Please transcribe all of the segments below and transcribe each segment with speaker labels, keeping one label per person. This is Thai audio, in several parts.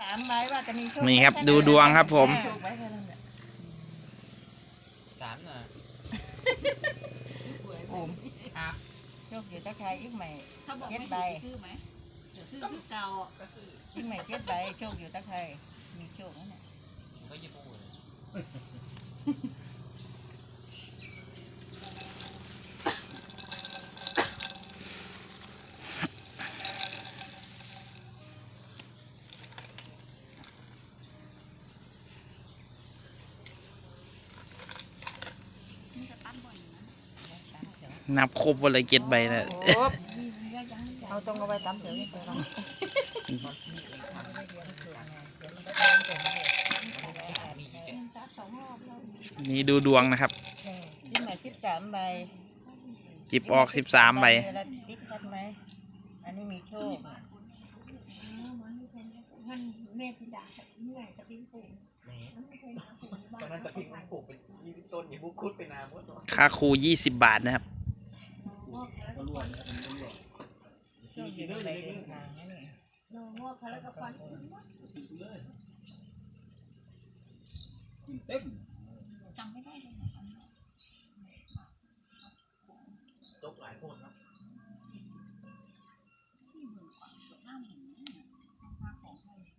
Speaker 1: สามใบว่าจะมีโช
Speaker 2: นี่ครับดูดวงครับผม
Speaker 1: โชคไว้แค่นั้นแหละ
Speaker 3: สามน่ะ
Speaker 1: โอมครับโชคอยู่ตะไคร้อีกใหม่
Speaker 4: ถ้าบอก
Speaker 1: เจ็ด
Speaker 4: ไม่
Speaker 1: ใบ
Speaker 4: ซื้อซื้อไหมซื้อที่เก่าอะก็คือ
Speaker 1: อีกใหม่เจ็ดใบโชคอยู่ตะไคร้มีโชคนั่นแหละ
Speaker 3: ผมก็ยิบปูเลย
Speaker 4: นับ
Speaker 2: ครบวันลยเจ็ดใบนะ
Speaker 1: เอาตรงเอาไว้ตามเสียวนี่ไปแล้ว
Speaker 4: ตัดสองรอบแล้ว
Speaker 2: นี่ดูดวงนะครับ
Speaker 1: อีกใหม่สิบสามใบ
Speaker 2: จิบออกสิบสามใบ
Speaker 1: ติ๊กทัดไหมอันนี้มีโชค
Speaker 4: มันเมฆพิดาเหนื่อยจะปิ้งปู
Speaker 3: ตอนนั้นตะกี้มันปลูกเป็นยี่สิบต้นอย่างพวกคุดไปนานหมด
Speaker 2: ค่าครูยี่สิบบาทนะครับ
Speaker 1: นใบเดินทางนั่นเอง
Speaker 4: นองอกเขาแล้วก็ฟัน
Speaker 5: เต็ม
Speaker 4: จำไม่ได้เลย
Speaker 3: ตกหลายคนครับ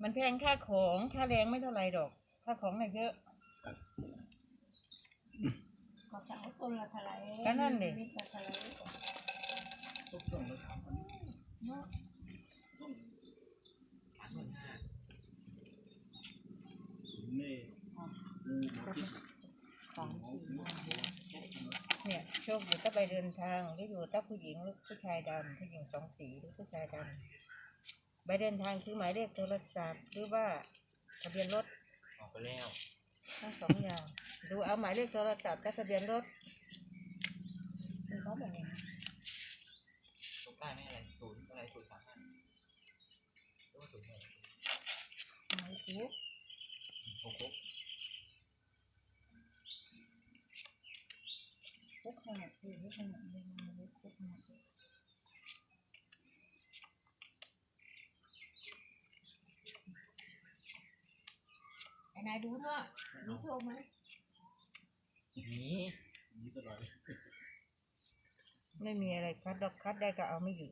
Speaker 1: มันแพงค่าของค่าแรงไม่เท่าไหรดอก ค่าของน่ะเยอะ
Speaker 4: ก็จะเอาต้นละเท่าไหร่
Speaker 1: ก็นั่นดิ
Speaker 4: เม็ดละ เนี่
Speaker 1: ยโชคอยู่ถ้าไปเดินทางหรือยู่ถ้าผู้หญิงหรือผู้ชายดำผู้หญิงสองสีหรือผู้ชายดำใบเดินทางคือหมายเลขโทรศัพท์หรือว่าทะเบียนรถ
Speaker 3: ออกไปแล้ว
Speaker 1: ทั้งสองอย่าง ดูเอาหมายเลขโทรศัพท์กับทะเบียนรถมันเขาแบบนี้
Speaker 3: ตกใต้ไม่อะไรศูนย์อะไรศูนย์สามห้าหรือว่าศูนย์อะไร
Speaker 1: หมายถูก
Speaker 3: หกหก
Speaker 1: ทุกขนาดคือทุกขนาดเลยหมายเลขทุกขนาด
Speaker 4: ไอ้นายดูเถอะมีโชคไหม
Speaker 3: นี่
Speaker 5: นี่ตลอด
Speaker 1: ไม่มีอะไรคัดดอกคัดได้ก็เอาไม่อยู่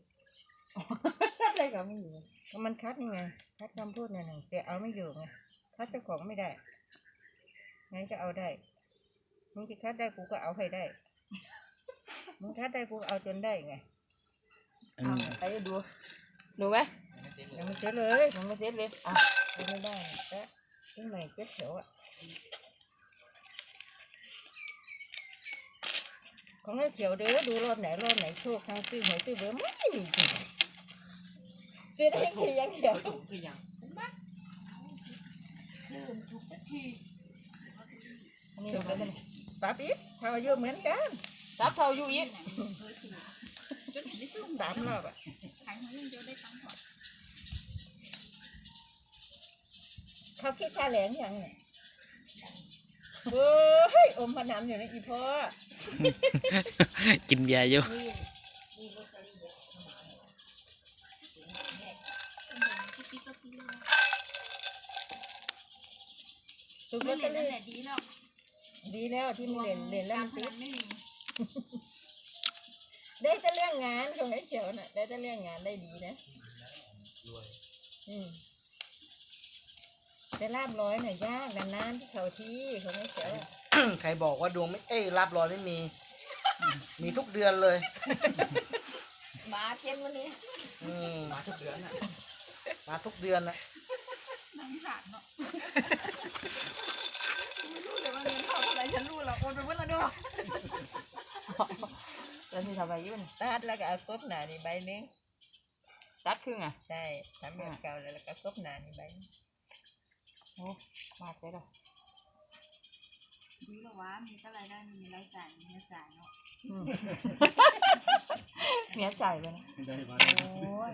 Speaker 1: คัดได้ก็เอาไม่อยู่ก็มันคัดนี่ไง คัดคำพูดเนี่ยหนึ่งแต่เอาไม่อยู่ไง คัดเจ้าของไม่ได้ งั้นก็เอาได้ มึงจะคัดได้กูก็เอาให้ได้ มึงคัดได้กูก็เอาจนได้ไง
Speaker 2: อืม
Speaker 1: ใครจะดู ดูไหม
Speaker 3: ไม่เซ็ตเล
Speaker 1: ยัง
Speaker 3: ย
Speaker 1: ไม่เสร็จเลยยังไม่เสร็จเลยอะเอาไม่ได้แต่ที่ใหม่เจ็ดแถวอะ ของไอ้เขียวเด้อดูรอบไหนรอบไหนโชคทางซื้อหวยซื้อเบอร์ไม่มีจริงซื้อได้ค่อยังเดียว
Speaker 3: เคยถูกคือยัง
Speaker 4: ลืมทุกที
Speaker 1: อันนี้เราเป็นตับอีกเท่าอายุเหมือนกันตับเท่าอายุอีก
Speaker 4: จนไม่ซื้อ
Speaker 1: สามรอบอะ
Speaker 4: ขายหวยอย่างเดียวได้ตังค์ก่อน
Speaker 1: เขาคิดค่าแรงยังเนี่ยเฮ้ยอมพนันอยู่ในอีพ่อ
Speaker 2: กินเบียร์อยู่
Speaker 4: ตเตอรี่เยอะที่ปีก็เลย
Speaker 1: ถูกล
Speaker 4: ไม่
Speaker 1: อต
Speaker 4: เห
Speaker 1: เต
Speaker 4: รี
Speaker 1: อย
Speaker 4: ญนั่นแหละดีแล้ว
Speaker 1: ดีแล้วที่มีเหรียญเหรียญแล้วมันติด
Speaker 4: ได้
Speaker 1: แต่เรื่องงานของไอ้เขียวน่ะได้แต่เรื่องงานได้ดีนะ
Speaker 3: รวย
Speaker 1: อืมแต่ลาบร้อยน่ะยากนานๆที่เขาที่ของไอ้เขียว
Speaker 6: ใครบอกว่าดวงไม่เอ้ยรับรอยไม่มี มีทุกเดือนเลย
Speaker 4: มาเทียนวันนี้
Speaker 6: อืม
Speaker 3: มาทุกเดือนน่ะ
Speaker 6: มาทุกเดือนนะ
Speaker 4: นังสารเนาะไม่รู้เลยว่าเงินเข้าเท่าไหร่ฉันรู้หรอกโอนไปเมื่อไหร่ด้วย
Speaker 1: แล้วที่ทำอะไรอยู่นี่ตัดแล้วก็เอากบหนานี่ใบหนึง
Speaker 7: ตัดครึ่งอะ
Speaker 1: ใช่ทำแบบเก่าแล้วแล้วก็กบหนานี่ใบหนึ่ง
Speaker 7: โอ้มากเลยล่ะ
Speaker 4: ดีแล้ววะมีก็รายได้มีรายจ่ายมีรายจ่ายเนาะ
Speaker 7: อืมเมียใจเลยนะ
Speaker 5: ไม่ได้มา
Speaker 1: โอ้ย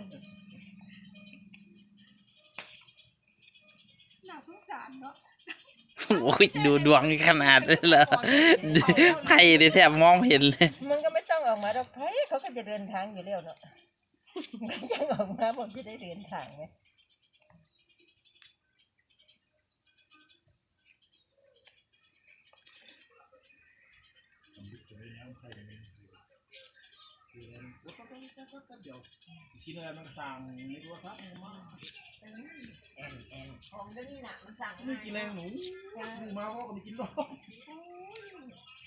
Speaker 4: น่าสงสารเนาะ
Speaker 2: โอ้ยดูดวงขนาดนี้เหรอไพ่ได้แทบมองไม่เห็นเลย
Speaker 1: มันก็ไม่ต้องออกมาดอกไผ่เขาก็จะเดินทางอยู่แล้วเนาะยังออกมาบอกที่ได้เดินทางไหม
Speaker 5: ใครจะไม่ เรียนปุ๊บปั๊บปั๊บปั๊บปั๊บปั๊บเดี๋ยวคิดอะไรมันสั่งในโทรศัพท์มา
Speaker 1: แอนแอน
Speaker 4: ของเดี๋ยวนี้น่ะมันสั่ง
Speaker 5: ไม่กินอะไรหนูซื้อมาพ่อก็ไม่กินหรอก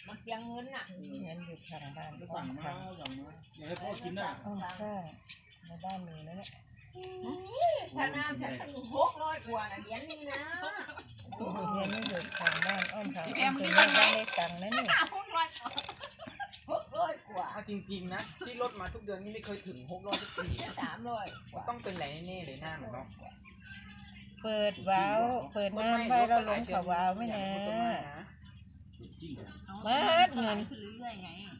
Speaker 4: มันเสียเงินน่ะ
Speaker 1: เงินอยู่ทางบ้าน
Speaker 5: สั่ง
Speaker 1: ทาง
Speaker 5: มาสั่งมาอยากให้พ่อกินน่ะ
Speaker 1: อ้อมข้างในบ้านมีนะเนี่ย
Speaker 4: ถ้าน้ำฉันต้องหกร้อยกว่าน่ะเหรียนึงนะ
Speaker 1: เงินไม่อยู่ทางบ้านอ้อมทางอ้อมคือไม่ได้ตังค์นะนี่
Speaker 4: กร้อยกว่า
Speaker 3: เอาจริงๆนะ ที่ลดมาทุกเดือนนี่ไม่เคยถึงหกร้อยทุกปี
Speaker 4: สามร้อยกว่า
Speaker 3: ต้องเป็นอะไรแน่ๆเลยหน้ามันเนาะ
Speaker 1: เปิดวาล์วเปิดน้ำไว้แล้วลงเขาวาล์วไม่นะ
Speaker 3: ต้นไม้นะ
Speaker 5: จริงเหรอ
Speaker 1: มาดเงิน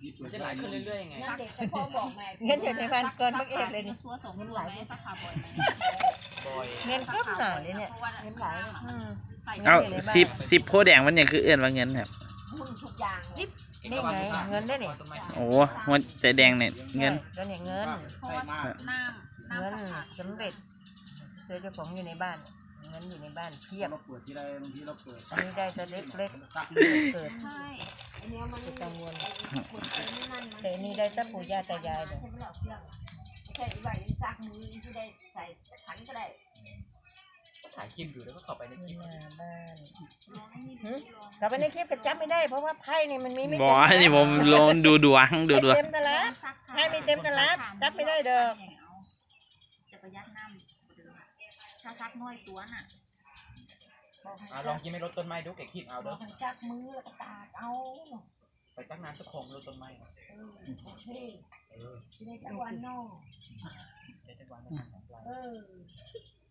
Speaker 5: นี่เปิ
Speaker 3: มัน
Speaker 5: ด
Speaker 3: จะไห
Speaker 5: ได้
Speaker 3: ลขึ้น
Speaker 5: เลย
Speaker 3: เรื่อยๆไง
Speaker 4: นั่นเด็กแต่พ่อบอกแม่
Speaker 1: เงินอยู่ในบ้านก่อนบักเอฟเลยนี่
Speaker 7: ตัวสองตัวไหมราคาบ่อยไหม
Speaker 3: บ่อย
Speaker 1: เงินก็หนาเลยเนี่ย
Speaker 7: เพราะว่าเงินหลาย
Speaker 1: อืม
Speaker 7: ใส่
Speaker 2: เอาสิบสิบโพแดงมันเนี่ยคือเอื้อนว่าเงินครับ
Speaker 4: มึงทุกอย่างสิบ
Speaker 1: นี่ไงเงินได้นี่
Speaker 3: ต้นไม้
Speaker 2: โอ้หัวใจแดงเนี่ยเงิน
Speaker 1: ก็เนี่ยเงิน
Speaker 7: เพราะว่าน้ำน้ำ
Speaker 1: เงิน
Speaker 7: สะอาด
Speaker 1: สำเร็จเจอเจ้าของอยู่ในบ้าน เงินอยู่ในบ้านเพียบ
Speaker 5: เราเปิดที่ไรบางทีเราเปิด
Speaker 1: อันนี้ได้แต่เล็กเล็ก
Speaker 5: ซัก
Speaker 1: ๆ
Speaker 5: เลย
Speaker 1: เกิด
Speaker 7: ใช่
Speaker 4: ไอ้เนี้ยมัน
Speaker 1: คือกังวล
Speaker 4: คนเป็นนั่นมัน
Speaker 1: แต่อันนี้ได้แต่ปู่ย่าตายายเลย
Speaker 4: ใช่ไหมล่ะเพื่อนใช่ไหวซักมือที่ได้ใส่ขันก็ได้
Speaker 3: ก็ ถ่ายคลิปอยู่แล้วก็เข้าไปในคลิป
Speaker 1: หน้าบ้านหึกลับไปในคลิปก็จำไม่ได้ เพราะว่าไพ่นี่มันมีไม่
Speaker 2: บ
Speaker 1: เต็
Speaker 2: อ
Speaker 1: ม
Speaker 2: กนี่ผมลงดูดวงดูดวง
Speaker 1: ไม่เต็มตลาดให้มีเต็มตลับจับไม่ได้เด้อ
Speaker 7: จะประหยัดน้ำถ้าซักน้อยตัวน่ะ
Speaker 4: บอกให้
Speaker 3: อะลองกินไม่ลดต้นไม้ดูแกคิดเอา
Speaker 4: บ
Speaker 3: เด้
Speaker 4: อ
Speaker 3: อก
Speaker 4: ให้จับมือแล้วก็ตากเอา
Speaker 3: ไปตั้งน้ำสักของลดต้นไม้
Speaker 4: เออโอเคที่ได้จังวันนอก
Speaker 3: เดี๋ยวจะวางในถังปลา
Speaker 4: เออ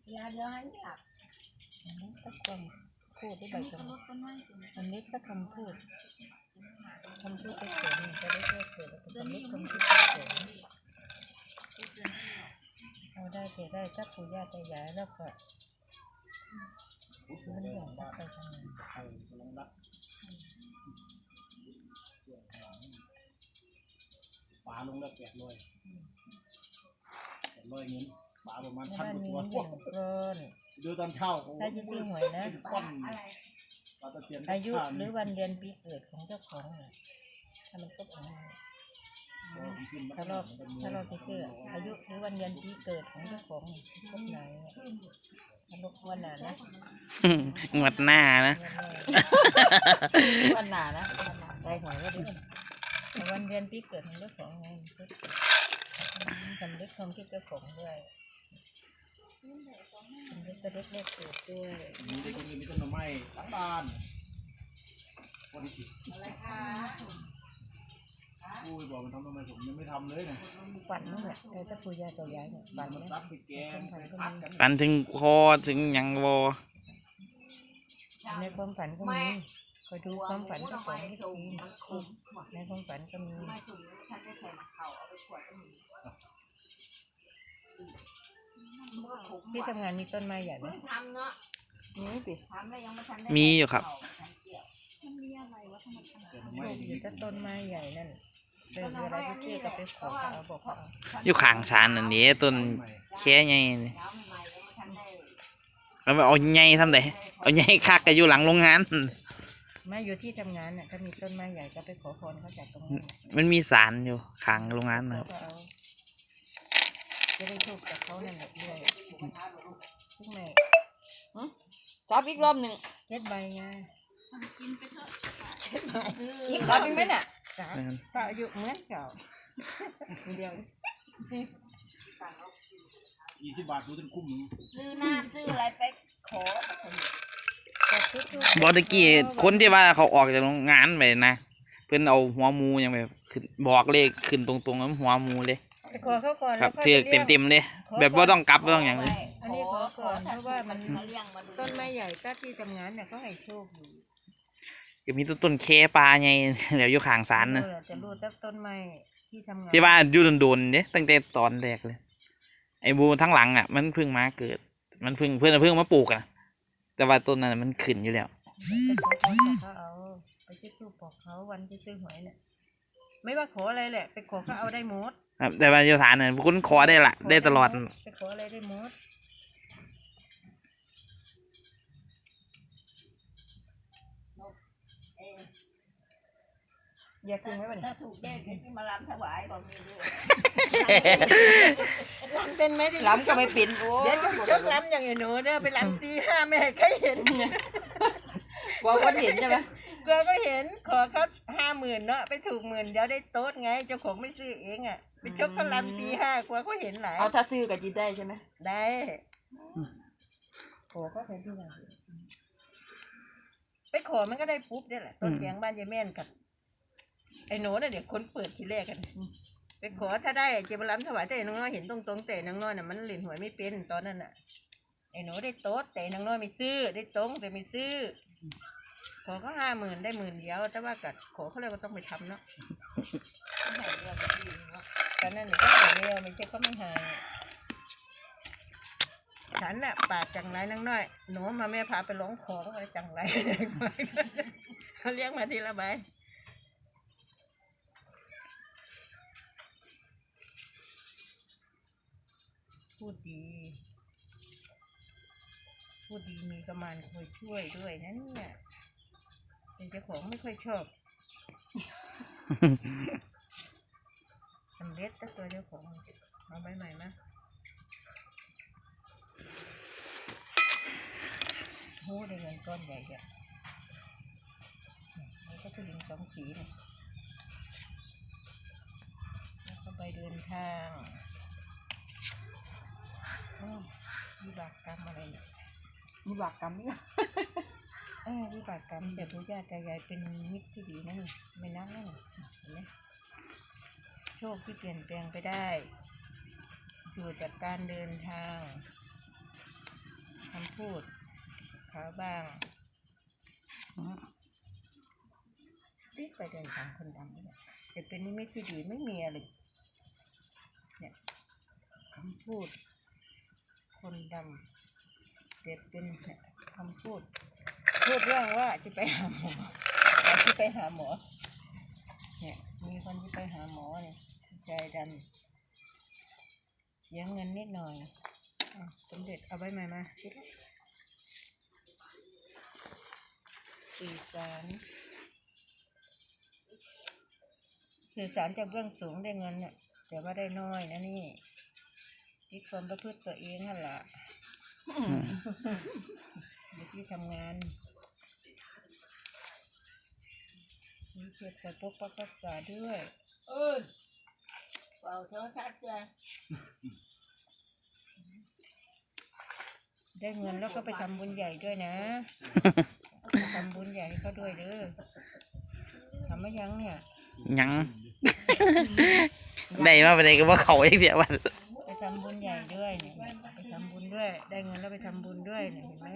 Speaker 4: เวลาเดี๋ยวให้หลับ
Speaker 1: อันนี้ก็ความพูดได้ใบ
Speaker 7: นี่
Speaker 1: ต
Speaker 7: ก็
Speaker 1: รง
Speaker 7: ลดต้นไม้ตัว
Speaker 1: อันนี้ก็คำพูดคำพูดไปเสริมจะได้เลือเสริมคำนี้คำพูดไปเสริมเอาได้เก็ได้ถ้าปู่ย่าตายายแล้วก็มันอยากจะไปทางไหน
Speaker 5: ใครกำลังรักปลาลงแล้วแปดร้อยแปดร้อยเงิน ปลาประมาณ
Speaker 1: ใน
Speaker 5: พัน
Speaker 1: บ้าน
Speaker 5: กว่า
Speaker 1: มี
Speaker 5: ตัว
Speaker 1: เงินอยู่หนึ่งก้อน
Speaker 5: ดูตอนเช่าโอ้
Speaker 1: ถ้าจะซื้อหวยนะ
Speaker 5: ก้อน
Speaker 4: อะไร
Speaker 5: ปลาตะเพียน
Speaker 1: อายุ
Speaker 5: ข้าว
Speaker 1: หรือวันเดือนปีเกิดของเจ้าของเนี่ยถ้ามันก็ของเราถ้าเราถ้าเราไปซื้ออายุหรือวันเดือนปีเกิดของเจ้าของเนี่ยครบไหนเนี่ยถ้าลกวันหนานะ
Speaker 2: งวดหน้านะ
Speaker 1: วันหนานะได้หวยก็ดีแต่วันเดือนปีเกิดของเจ้าของไงสำนึกความคิดเจ้าของด้วย สำนึกจะเล็กเล็กๆเกิดด้วย
Speaker 5: มีได้คนอื่นมีต้นไม้ทั้งบ้านวันนี้
Speaker 4: อะไรคะ
Speaker 5: อุ้ยบอกมันทำทำไมผมยังไม่ทำเลยนะ
Speaker 1: ฝันนี่แหละแต่ถ้าปู่ย่าตายายเนี่ยฝัน
Speaker 5: มัน
Speaker 1: นะ
Speaker 5: ซับไปแกงไปพัดกัน
Speaker 2: ฝันถึงคอถึงหยังบอ
Speaker 1: ในความฝันก็มีคอยดูความฝันเจ้าของให้
Speaker 4: ส่ง
Speaker 1: ดี
Speaker 4: มันคุ้ม
Speaker 1: ในความฝันก็มี ที่ทำงานมีต้นไม้ใหญ่ไหม
Speaker 4: เพิ่งทำเนาะ
Speaker 1: มีสิ
Speaker 4: ทำแล้วยังไม่ทันได้
Speaker 2: มีอยู่ครับ
Speaker 7: มันมีอะไรวะทำไมขนาด
Speaker 5: แต่
Speaker 1: ป
Speaker 5: ไม่
Speaker 1: ลูกอยู่ก็ต้นไม้ใหญ่นั่นเดินเวลาที่เจ๊ก็ไปขอเขาเอาบอกเขาเอา
Speaker 2: อยู่ข้างชานอันนี้ต้นแค่ไงนี่
Speaker 4: แล้วใหม่ๆยังไม่ทันได้
Speaker 2: แล้วเอาไงทำไดเอาไงคักก็อยู่หลังโรงงาน
Speaker 1: มาอยู่ที่ทำงานน่ะถ้ามีต้นไม้ใหญ่ก็ไปขอพรเขาจากตรงนั้นน่ะ
Speaker 2: มันมีสารอยู่ข้างโรงงานนะค
Speaker 1: เขา
Speaker 2: รับ
Speaker 1: ก็เอา จะได้โชคจากเขานั่นแหละด้วยทุกแม่
Speaker 7: จับอีกรอบหนึ่ง
Speaker 1: เจ็ดใบไง
Speaker 7: กินไปเถอะ
Speaker 1: อีก
Speaker 7: จับอีกไหมเนี่ย
Speaker 1: สามก็อายุเหมือนเก่าเดียว
Speaker 5: ยี่สิบบาทดูจนคุ้ม
Speaker 4: ซื้อน้ำซื้ออะไรไปขอ
Speaker 2: บอตะกี้คนที่ว่าเขาออกจากโรงงานไปนะ เพื่อนเอาหัวมูอยังแบบขึ้นบอกเลขขึ้นตรงๆแล้วหัวมูเลย
Speaker 1: ไปขอเขาก่อน
Speaker 2: ครับ
Speaker 1: แล้ว
Speaker 2: เถือกเต็มๆเลยแบบว่าต้องกลับบ่ต้องอย่างเลย
Speaker 1: อันนี้ขอก่อนเพราะว่ามัน
Speaker 4: มาเลี้ยงมาดู
Speaker 1: ต้นไม้ใหญ่ถ้าที่ทำงานเนี่ยเขาให้โชคอยู่
Speaker 2: ก็มีต้นต้นเคปลาไงเดี๋ยวอยู่ข้างศาลนะ
Speaker 1: เออจะรู้แต่ต้นไม้ที่ทำงาน
Speaker 2: ที่ว่าอยู่โดนๆเนี่ยตั้งแต่ตอนแรกเลย ไอ้บูทั้งหลังอะ มันเพิ่งมาเกิด มันเพิ่งเพื่อนเพิ่งมาปลูกอะ แต่ว่าต้นนั้นมันขึ้นอยู่แล้ว
Speaker 1: ไปขอพรจากเขาเอาไปจุดธูปบอกเขาวันที่ซื้อหวยเนี่ย ไม่ว่าขออะไรแหละ ไปขอเขาเอาได้หมด
Speaker 2: ครับแต่ว่าอยู่ศาลเนี่ยคุณขอได้ละได้ตลอด
Speaker 1: ไปขออะไรได้หมดอย่ากินไว้วันนี้
Speaker 4: ถ้าถูกเลขที่มาลำถวายบอกมีด้วย
Speaker 1: ลำเป็นไหมดิ
Speaker 7: ล้ำก็ไม่เป็นโอ้
Speaker 1: เดี๋ยวจะยกลำอย่างไอ้หนูเนี่ยไปลำตีห้าแม่ใครเห็น
Speaker 7: กลัว่าคนเห็นใช่ไหม
Speaker 1: เกลือก็เห็นขอเขาห้าหมื่นเนาะไปถูกหมื่นเดี๋ยวได้โต๊ดไง เจ้าของไม่ซื้อเองอะไปชกเขาลำตีห้ากลัวเขาเห็นหลาย
Speaker 7: เอาถ้าซื้อกับจีได้ใช่ไหม
Speaker 1: ได้ขอเขาเป็นที่ไหนไปขอมันก็ได้ปุ๊บเนี่ยแหละต้นเสียงบ้านยายแม่นกับไอ้หนูน่ะเดี๋ยวคนเปิดทีแรกกันไปขอถ้าได้เจบล้ำถวายแต่น้องน้อยเห็นตรงๆแต่น้องน้อยน่ะมันเล่นหวยไม่เป็นตอนนั้นน่ะไอ้หนูได้โต๊ดแต่น้องน้อยไม่ซื้อได้ตรงแต่ไม่ซื้อ ขอเขาห้าหมื่นได้หมื่นเดียว แต่ว่ากัดขอเขาเลยว่าต้องไปทำเนาะไม่ให้เรื่อนดีเนาะแต่นั่นเนี่ยก็หายเร็วไม่ใช่เขาไม่หายฉันน่ะปากจังไรนังน้อย หนูมาแม่พาไปร้องขอก็ไปจังไรเขาเรียกมาทีละใบพูดดีพูดดีมีกำมันคอยช่วยด้วยนะเนี่ย เป็นเจ้าของไม่ค่อยชอบสำเร็จแต่ตัวเจ้าของเอาใบใหม่มาโอ้ได้เงินก้อนใหญ่จ้ะนี่ก็คือลิงสองสีนะแล้วก็ไปเดินทางอืมวิบากกรรมอะไรเนี่ย
Speaker 7: มีบากกรรมเนี่ย
Speaker 1: เออวิบากกรรมแต่ปู่ย่าตายายเป็นมิตรที่ดีนะนี่ไม่นักนะนี่เห็นไหมโชคที่เปลี่ยนแปลงไปได้อยู่จากการเดินทางคำพูดขาบ้างรีบไปเดินทางคนดำเนี่ยแต่เป็นนิมิตที่ดีไม่มีอะไรเนี่ยคำพูด คนดำแต่เป็นคำพูด พูดเรื่องว่าจะไปหาหมอจะไปหาหมอ เนี่ย มีคนที่ไปหาหมอเนี่ยใจดำเสียเงินนิดหน่อยอะสมเด็จเอาใบใหม่มาสื่อสารสื่อสารจากเบื้องสูงได้เงินเนี่ยแต่ว่าได้น้อยนะนี่ที่ความประพฤติตัวเองนั่นแหละอยู่ที่ทำงาน มีเกียรติปกปักรักษาด้วย
Speaker 4: เออเป่าโทรศัพท์จ้ะ
Speaker 1: ได้เงินแล้วก็ไปทำบุญใหญ่ด้วยนะ ไปทำบุญใหญ่ให้เขาด้วยเด้อทำไม่ยังเนี่ย
Speaker 2: ยัง ได้มาไปได้ก็ว่าเขาไอ้เสียวัน
Speaker 1: ไปทำบุญใหญ่ด้วยเนี่ยไปทำบุญด้วย ได้เงินแล้วไปทำบุญด้วยเนี่ยเห็นไหม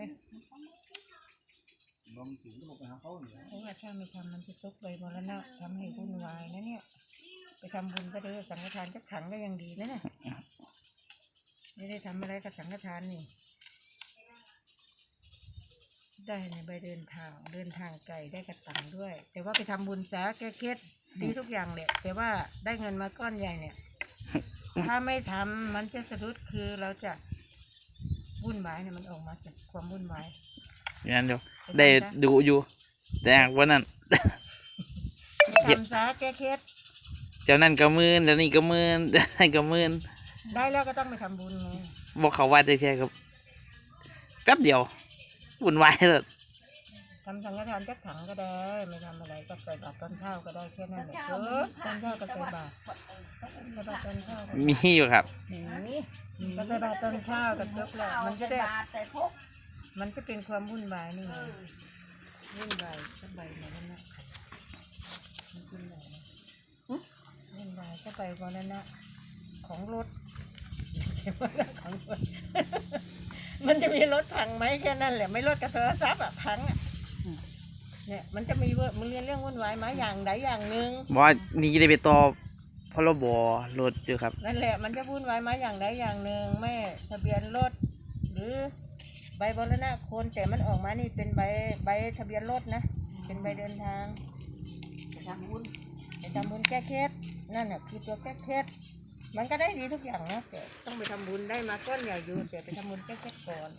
Speaker 5: ลงสิงก็บอกไปหาเขาเนี่ย
Speaker 1: เพราะว่าถ้าไม่ทำมันจะตกไปมรณะทำให้วุ่นวายนะเนี่ย ไปทำบุญก็เด้อสังฆทานจะขังก็ยังดีนะเนี่ยไม่ได้ทำอะไรกับสังฆทานนี่ ได้ในใบเดินทางเดินทางไกลได้กระตังค์ด้วย แต่ว่าไปทำบุญซะแก้เคล็ดดีทุกอย่างแหละแต่ว่าได้เงินมาก้อนใหญ่เนี่ย ถ้าไม่ทำมันจะสะดุดคือเราจะวุ่นวายเนี่ยมันออกมาจากความวุ่นวาย
Speaker 2: งั้นเดี๋ยวได้ดูอยู่ แต่วันนั้น
Speaker 1: ไปทำซะแก้เคล็ด
Speaker 2: เจ้านั่นก็มื่นเดี๋ยวนี้ก็มื่นเดี๋ยวนั่นก็มื่น
Speaker 1: ได้แล้วก็ต้องไปทำบุญไง
Speaker 2: บอกเขาว่าได้แค่ครับแป๊บเดียววุ่นวายเลย
Speaker 1: ทำสังฆทานจักถังก็ได้ ไม่ทำอะไรก็ใส่บาตรตอนข้าวก็ได้แค่นั้นแหละเออตอนข้าวก็ใส่บาตรใส่บาตรตอนข้าวก็
Speaker 2: มีอยู่ครับ
Speaker 1: นี่ก็ใส่บาตรตอนข้าวก็จบแล้วมันจะได้
Speaker 4: บาทแต่พก
Speaker 1: มันจะเป็นความวุ่นวายนี่
Speaker 4: เอ
Speaker 1: ไง
Speaker 4: อ
Speaker 1: วุ่นวายก็ใบมาแล้วนะมันวุ่นวายนะวุ่นวายก็ใบมาแล้วนะของรถของรถมันจะมีรถพังไหมแค่นั้นแหละไม่รถกระโทรศัพท์อะพังอะเนี่ยมันจะมีเว่ามึงเรียนเรื่องวุ่นวายไหมอย่างใดอย่างหนึ่ง
Speaker 2: บอกว่านี่จะได้ไปต่อพรบรถอยู่ครับ
Speaker 1: นั่นแหละมันจะวุ่นวายไหมาอย่างใดอย่างหนึ่งไม่ทะเบียนรถหรือ ใบบรณะคนแต่มันออกมานี่เป็นใบใบทะเบียนรถนะ เป็นใบเดินทาง
Speaker 4: ไปทำบุญ
Speaker 1: ไปทำบุญแก้เคสนั่นแหะคือตัวแก้เคสมันก็ได้ดีทุกอย่างนะแต่ต้องไปทำบุญได้มาก้อนใหญ่อยู่แต่ไปทำบุญแก้เคสก่อน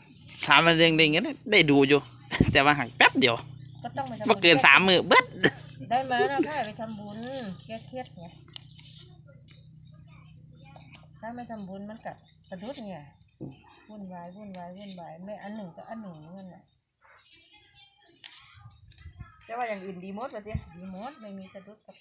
Speaker 2: สามวันเด้งเด้งๆกันได้ดูอยู่ แต่ว่าหักแป๊บเดียว
Speaker 1: ก็ต้องไปทำบุญ
Speaker 2: ว่าเกินสามมือเบิด
Speaker 1: ได้มาแล้วค่ะไปทำบุญเครียดเครียดๆไงถ้าไม่ทำบุญมันกัดกระดุดไง วุ่นวายวุ่นวายวุ่นวายไม่อันหนึ่งก็อันหนึ่งนั่นแหละ
Speaker 7: แต่ว่าอย่างอื่นดีหมดป่ะเจ๊
Speaker 1: ดีหมดไม่มีสะดุดกับ